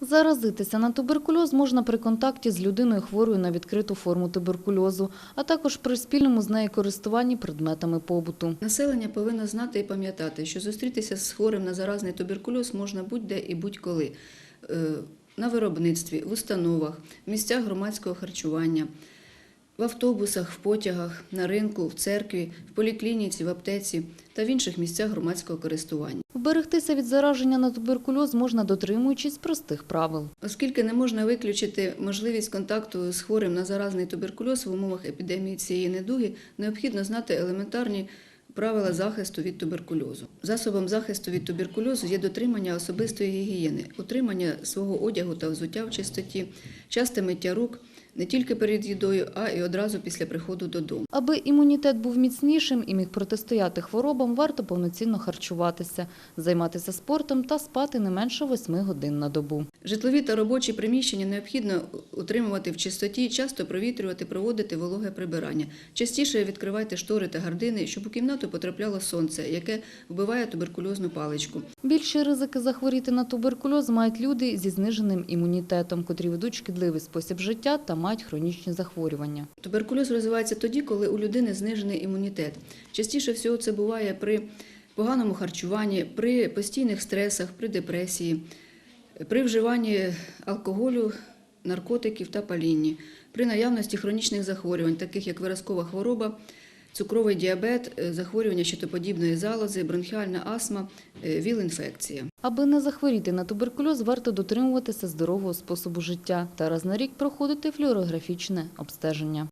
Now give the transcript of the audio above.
Заразитися на туберкульоз можна при контакті з людиною хворою на відкриту форму туберкульозу, а також при спільному з нею користуванні предметами побуту. Населення повинно знати і пам'ятати, що зустрітися з хворим на заразний туберкульоз можна будь-де і будь-коли. Е, На виробництві, в установах, в місцях громадського харчування, в автобусах, в потягах, на ринку, в церкві, в поліклініці, в аптеці та в інших місцях громадського користування. Вберегтися від зараження на туберкульоз можна дотримуючись простих правил. Оскільки не можна виключити можливість контакту з хворим на заразний туберкульоз в умовах епідемії цієї недуги, необхідно знати елементарні правила захисту від туберкульозу. Засобом захисту від туберкульозу є дотримання особистої гігієни, утримання свого одягу та взуття в чистоті, часте миття рук не тільки перед їдою, а й одразу після приходу додому. Аби імунітет був міцнішим і міг протистояти хворобам, варто повноцінно харчуватися, займатися спортом та спати не менше 8 годин на добу. Житлові та робочі приміщення необхідно утримувати в чистоті, часто провітрювати, проводити вологе прибирання. Частіше відкривайте штори та гардини, щоб у кімнату потрапляло сонце, яке вбиває туберкульозну паличку. Більші ризики захворіти на туберкульоз мають люди зі зниженим імунітетом, котрі ведуть шкідливий спосіб життя та мають хронічні захворювання. Туберкульоз розвивається тоді, коли у людини знижений імунітет. Частіше всього це буває при поганому харчуванні, при постійних стресах, при депресії, при вживанні алкоголю, наркотиків та палінні, при наявності хронічних захворювань, таких як виразкова хвороба, цукровий діабет, е, захворювання щитоподібної залози, бронхіальна астма, е, ВІЛ-інфекція. Аби не захворіти на туберкульоз, варто дотримуватися здорового способу життя та раз на рік проходити флюорографічне обстеження.